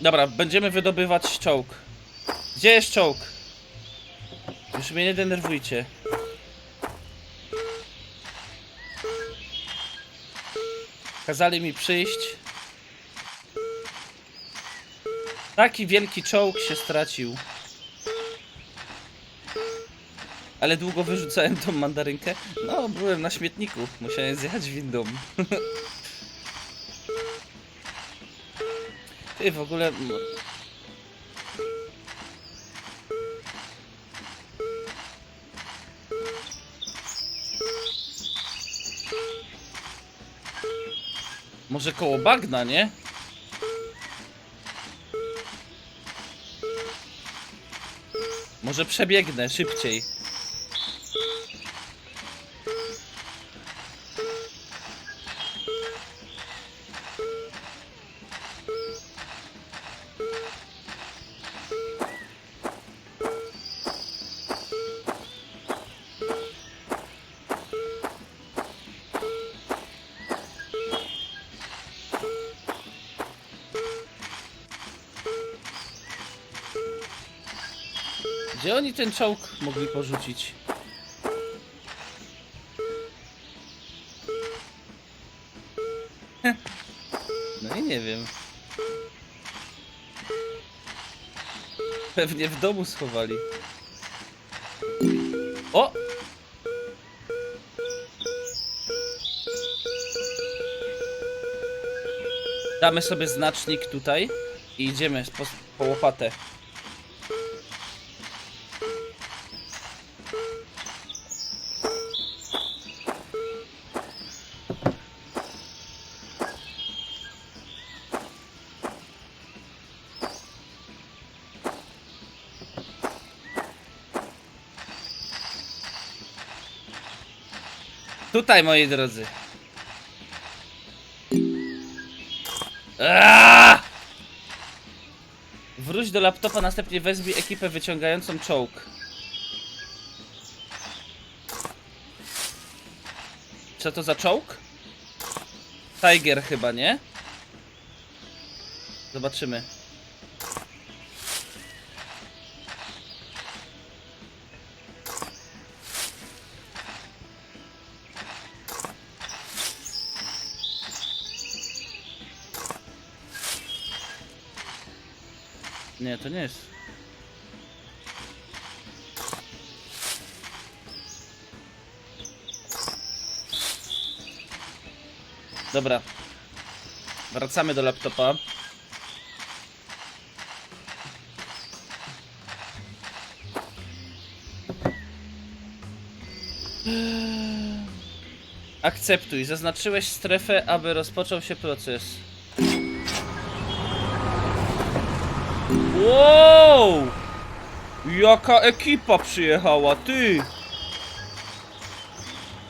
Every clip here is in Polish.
Dobra, będziemy wydobywać czołg. Gdzie jest czołg? Już mnie nie denerwujcie. Kazali mi przyjść. Taki wielki czołg się stracił. Ale długo wyrzucałem tą mandarynkę. No, byłem na śmietniku. Musiałem zjechać windą. Ty w ogóle. Może koło bagna, nie? Może przebiegnę szybciej. Ten czołg mogli porzucić? No i nie wiem. Pewnie w domu schowali. O! Damy sobie znacznik tutaj i idziemy po, po łopatę. Tutaj, moi drodzy. Aaaa! Wróć do laptopa, następnie wezwij ekipę wyciągającą czołg. Co to za czołg? Tiger chyba, nie? Zobaczymy. To nie jest. Dobra. Wracamy do laptopa. Akceptuj. Zaznaczyłeś strefę, aby rozpoczął się proces. Wow! Jaka ekipa przyjechała, ty!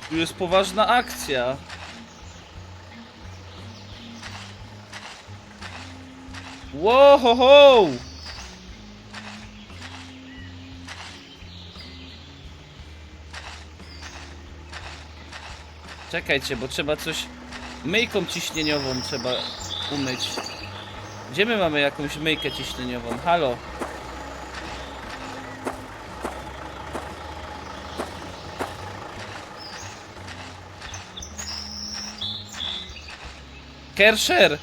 Tu jest poważna akcja. Wow, ho, ho! Czekajcie, bo trzeba coś myjką ciśnieniową trzeba umyć. Gdzie my mamy jakąś myjkę ciśnieniową? Halo? Kersher!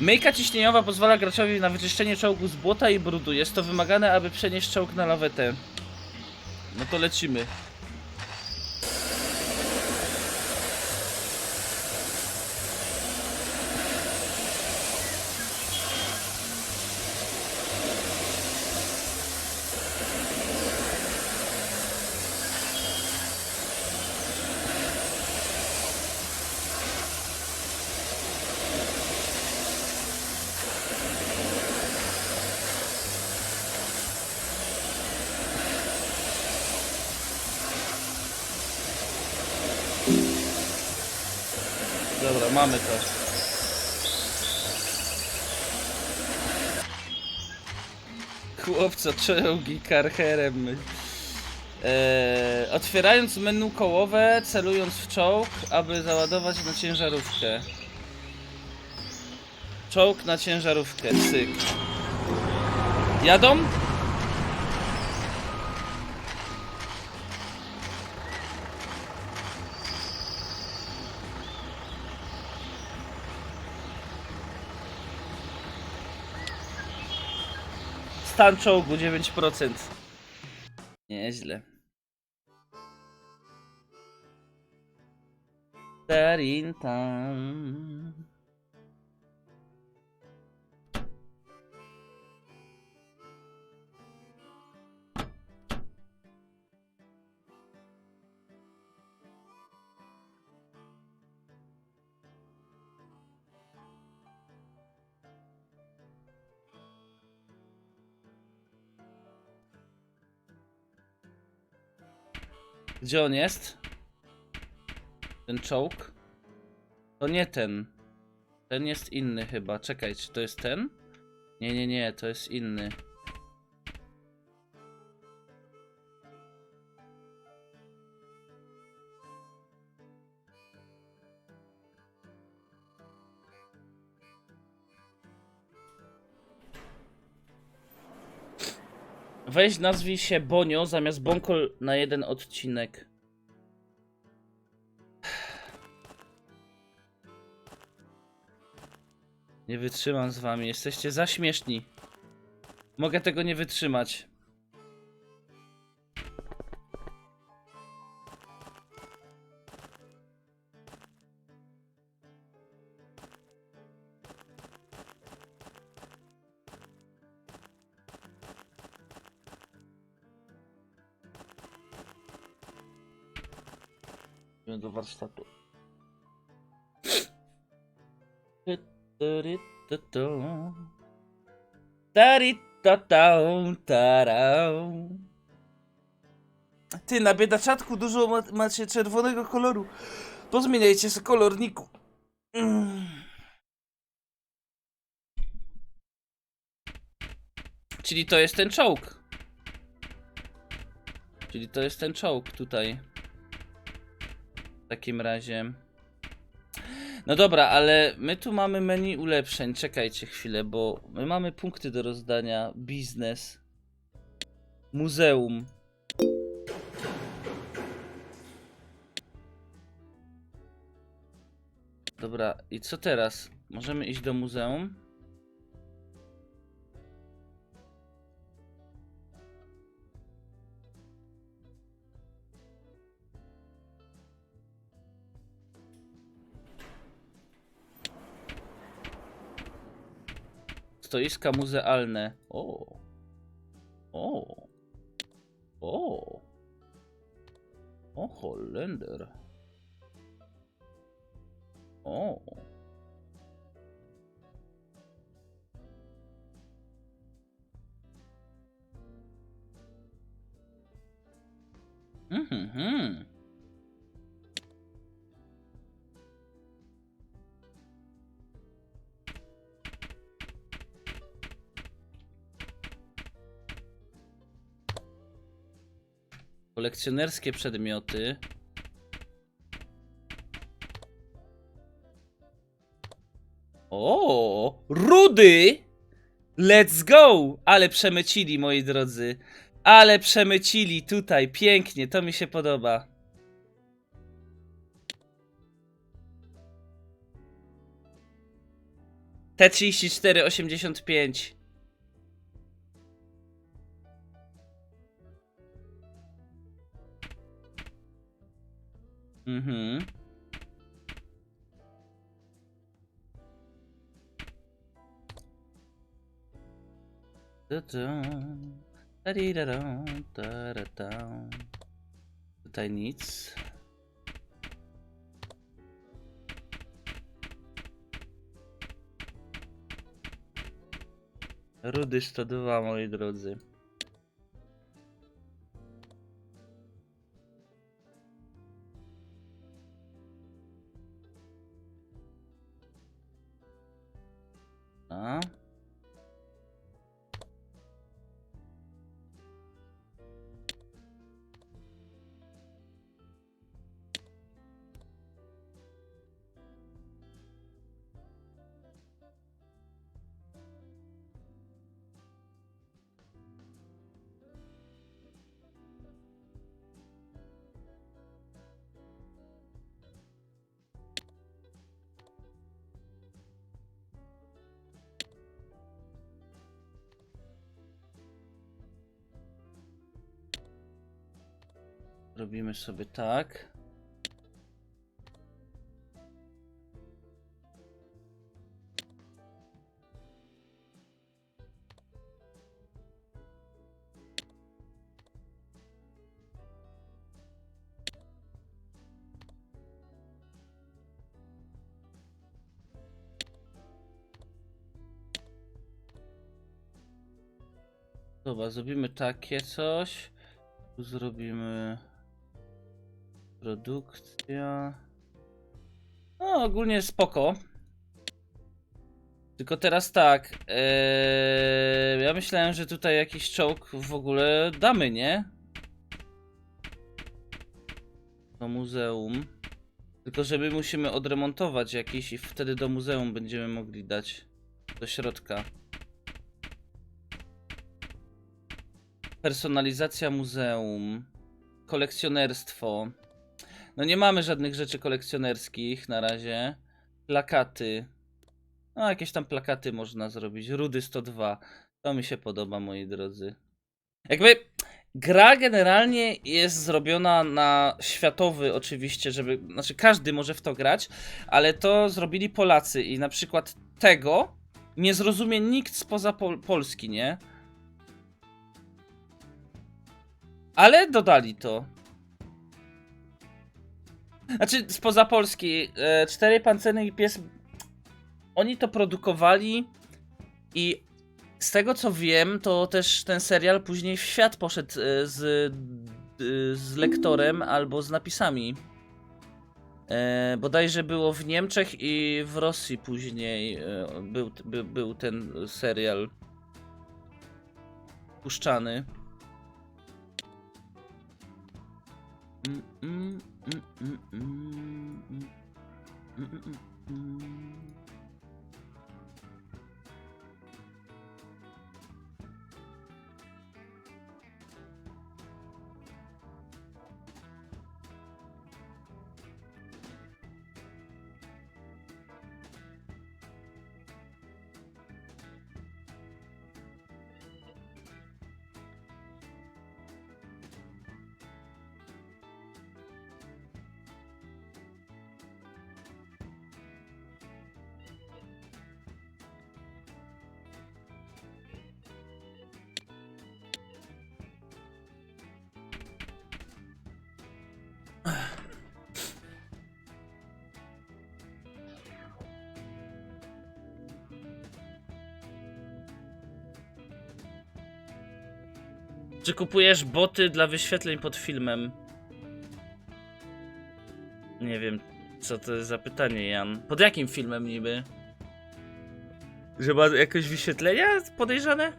Myjka ciśnieniowa pozwala graczowi na wyczyszczenie czołgu z błota i brudu. Jest to wymagane, aby przenieść czołg na lawetę. No to lecimy. Mamy to. Chłopca, czołgi karherem. Eee, otwierając menu kołowe, celując w czołg, aby załadować na ciężarówkę. Czołg na ciężarówkę, syk. Jadą? Stan czołgu 9%. Nieźle. Tarintam. Gdzie on jest? Ten czołg? To nie ten. Ten jest inny chyba. Czekaj, czy to jest ten? Nie, nie, nie, to jest inny. Weź nazwij się Bonio zamiast Bonkol na jeden odcinek. Nie wytrzymam z wami, jesteście za śmieszni. Mogę tego nie wytrzymać. Warsztatu. Ty, na biedaczatku dużo ma macie czerwonego koloru. Pozmieniajcie sobie kolorniku. Mm. Czyli to jest ten czołg. Czyli to jest ten czołg tutaj. Takim razie. No dobra, ale my tu mamy menu ulepszeń. Czekajcie chwilę, bo my mamy punkty do rozdania. Biznes. Muzeum. Dobra, i co teraz? Możemy iść do muzeum? Stoiska muzealne. O. O. O. O, Holender. O. Mhm. Kolekcjonerskie przedmioty. O, rudy! Let's go! Ale przemycili, moi drodzy. Ale przemycili tutaj, pięknie, to mi się podoba. T3485. Mhm. Tutaj nic. Rudy 102, moi drodzy. Robimy sobie tak. Dobra, zrobimy takie coś. Tu zrobimy produkcja. No, ogólnie spoko. Tylko teraz tak. Eee, ja myślałem, że tutaj jakiś czołg w ogóle damy, nie? Do muzeum. Tylko, że my musimy odremontować jakiś i wtedy do muzeum będziemy mogli dać do środka. Personalizacja muzeum. Kolekcjonerstwo. No nie mamy żadnych rzeczy kolekcjonerskich na razie. Plakaty. No jakieś tam plakaty można zrobić. Rudy 102. To mi się podoba, moi drodzy. Jakby gra generalnie jest zrobiona na światowy oczywiście, żeby, znaczy każdy może w to grać, ale to zrobili Polacy i na przykład tego nie zrozumie nikt spoza Pol Polski, nie? Ale dodali to. Znaczy, spoza Polski. E, cztery pancerne i pies. Oni to produkowali i z tego co wiem, to też ten serial później w świat poszedł e, z, e, z lektorem albo z napisami. E, bodajże było w Niemczech i w Rosji później był, by, był ten serial puszczany. Mm, mm, mm, mm, mm, mm. Mm, mm, Czy kupujesz boty dla wyświetleń pod filmem? Nie wiem, co to jest za pytanie, Jan. Pod jakim filmem niby? Że ma jakieś wyświetlenia podejrzane?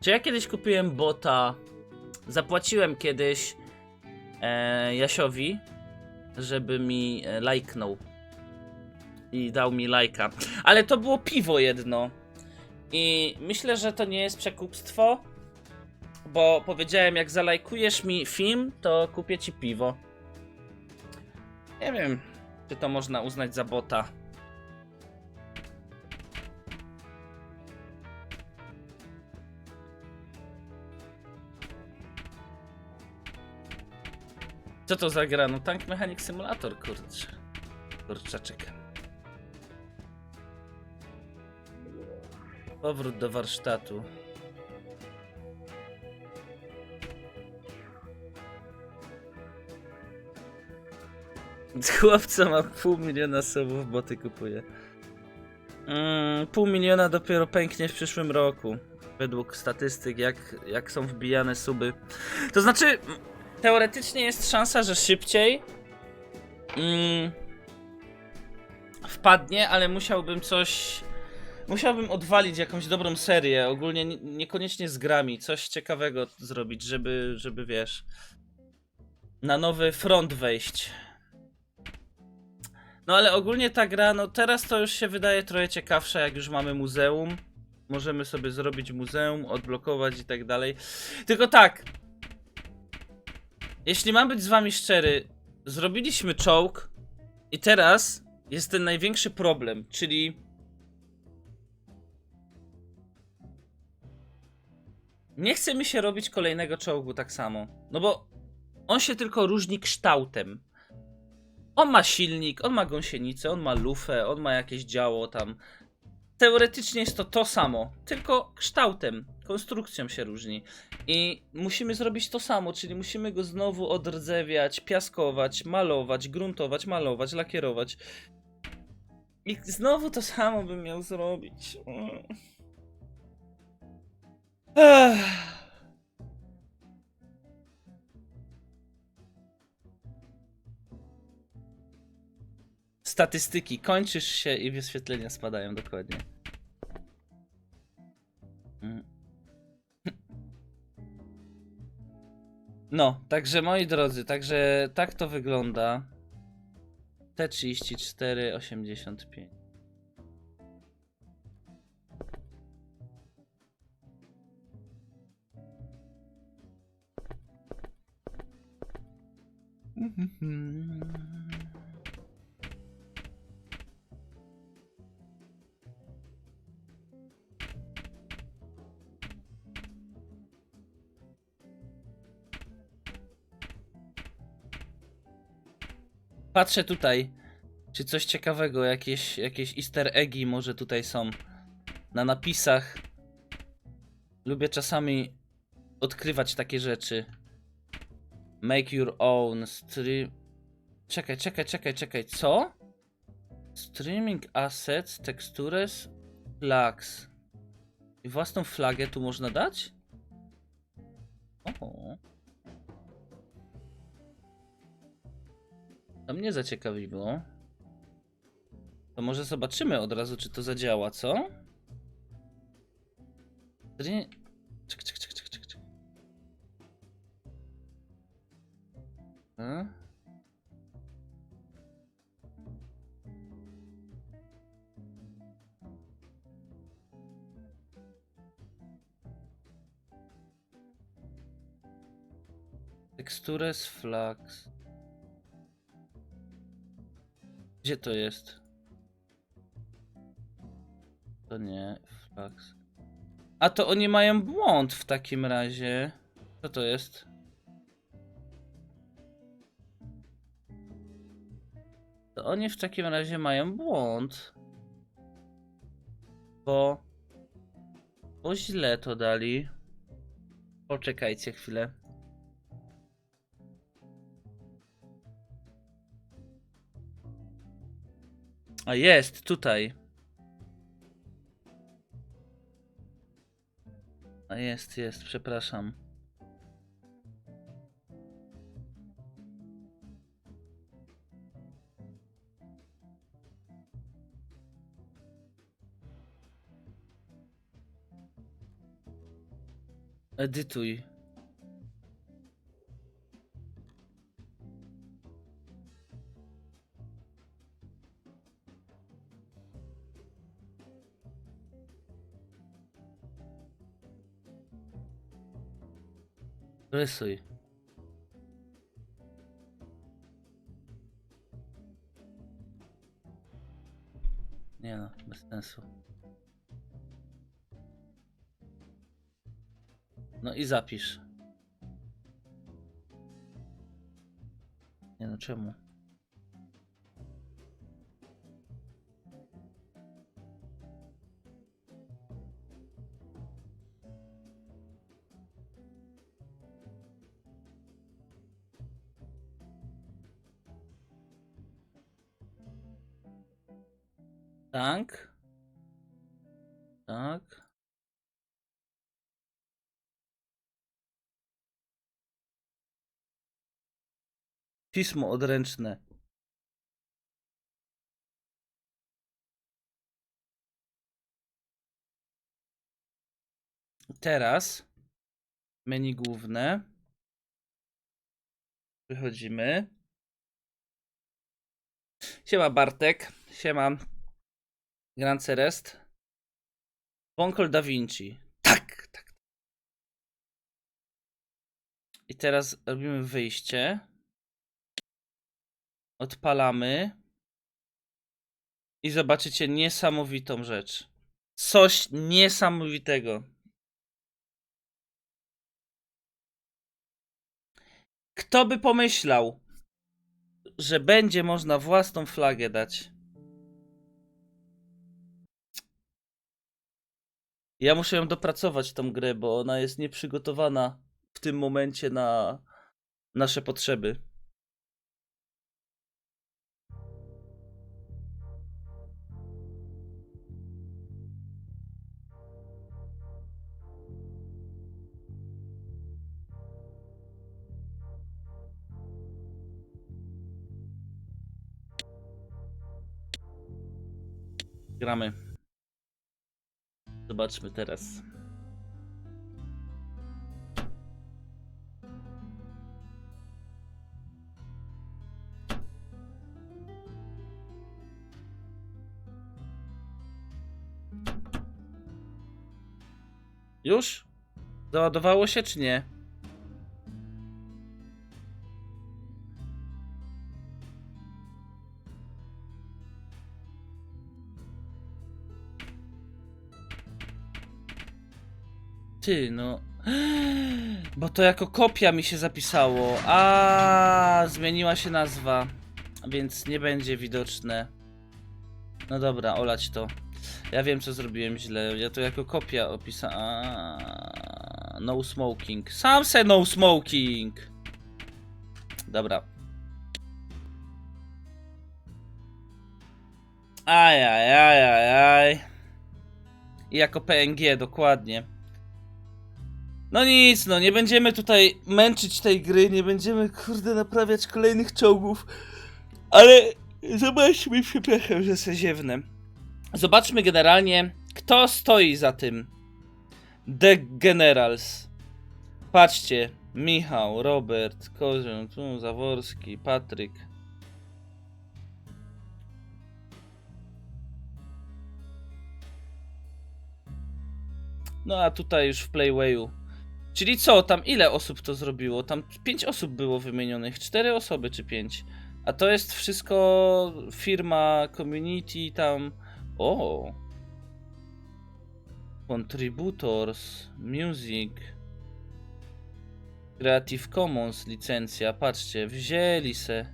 Czy ja kiedyś kupiłem bota? Zapłaciłem kiedyś e, Jasiowi, żeby mi e, lajknął. I dał mi lajka. Ale to było piwo jedno. I myślę, że to nie jest przekupstwo, bo powiedziałem, jak zalajkujesz mi film, to kupię ci piwo. Nie wiem, czy to można uznać za bota. Co to za gra? No Tank Mechanic Simulator, kurczę. Kurczaczek. Powrót do warsztatu. Chłopca ma pół miliona subów, boty kupuje. Mm, pół miliona dopiero pęknie w przyszłym roku. Według statystyk, jak, jak są wbijane suby. To znaczy, teoretycznie jest szansa, że szybciej mm, wpadnie, ale musiałbym coś. Musiałbym odwalić jakąś dobrą serię. Ogólnie nie- niekoniecznie z grami. Coś ciekawego zrobić, żeby, żeby wiesz. Na nowy front wejść. No ale ogólnie ta gra, no teraz to już się wydaje trochę ciekawsza, jak już mamy muzeum. Możemy sobie zrobić muzeum, odblokować i tak dalej. Tylko tak. Jeśli mam być z wami szczery, zrobiliśmy czołg i teraz jest ten największy problem, czyli nie chce mi się robić kolejnego czołgu tak samo. No bo On się tylko różni kształtem. On ma silnik, on ma gąsienicę, on ma lufę, on ma jakieś działo tam. Teoretycznie jest to to samo, tylko kształtem, konstrukcją się różni. I musimy zrobić to samo, czyli musimy go znowu odrdzewiać, piaskować, malować, gruntować, malować, lakierować. I znowu to samo bym miał zrobić. Mm. Ech. Statystyki. Kończysz się i wyświetlenia spadają dokładnie. Mm. No, także moi drodzy, także tak to wygląda. T34 Patrzę tutaj, czy coś ciekawego, jakieś, jakieś easter eggi może tutaj są na napisach. Lubię czasami odkrywać takie rzeczy. Make your own stream. Czekaj, czekaj, czekaj, czekaj, co? Streaming assets, textures, flags. I własną flagę tu można dać? O. To mnie zaciekawiło. To może zobaczymy od razu, czy to zadziała, co? Stream- Czekaj, czekaj, czekaj, czekaj, czekaj. A? Textures flags. Gdzie to jest? To nie, flags. A to oni mają błąd w takim razie. Co to jest? To oni w takim razie mają błąd. Bo... Bo źle to dali. Poczekajcie chwilę. A jest, tutaj. A jest, jest, przepraszam. Edytuj. Rysuj. Nie no, bez sensu. No i zapisz. Nie no, czemu? Pismo odręczne. Teraz menu główne. Wychodzimy. Siema Bartek. Siema. Grand Celest. Wonkol Da Vinci. Tak, tak. I teraz robimy wyjście. Odpalamy. I zobaczycie niesamowitą rzecz. Coś niesamowitego. Kto by pomyślał, że będzie można własną flagę dać? Ja muszę ją dopracować, tą grę, bo ona jest nieprzygotowana w tym momencie na nasze potrzeby. Gramy. Zobaczmy teraz. Już? Załadowało się czy nie? Ty, no. Bo to jako kopia mi się zapisało. A, zmieniła się nazwa. Więc nie będzie widoczne. No dobra, olać to. Ja wiem, co zrobiłem źle. Ja to jako kopia opisałem. No smoking. Sam se no smoking. Dobra. Ajajajajaj. I jako PNG, dokładnie. No nic, no nie będziemy tutaj męczyć tej gry, nie będziemy kurde naprawiać kolejnych czołgów. Ale zobaczmy, przepraszam, że se ziewnę. Zobaczmy generalnie, kto stoi za tym. The Generals. Patrzcie, Michał, Robert, Kozioł, tu Zaworski, Patryk. No a tutaj już w Playwayu. Czyli co, tam ile osób to zrobiło? Tam 5 osób było wymienionych, 4 osoby czy 5. A to jest wszystko firma, community tam. O! Contributors, music. Creative Commons licencja, patrzcie, wzięli se.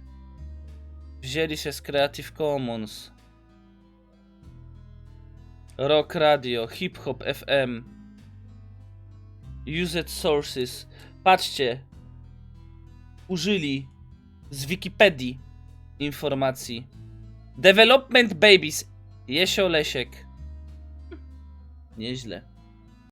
Wzięli się z Creative Commons. Rock Radio, Hip Hop FM. Used sources. Patrzcie. Użyli z Wikipedii informacji. Development Babies. Jesio Lesiek. Nieźle.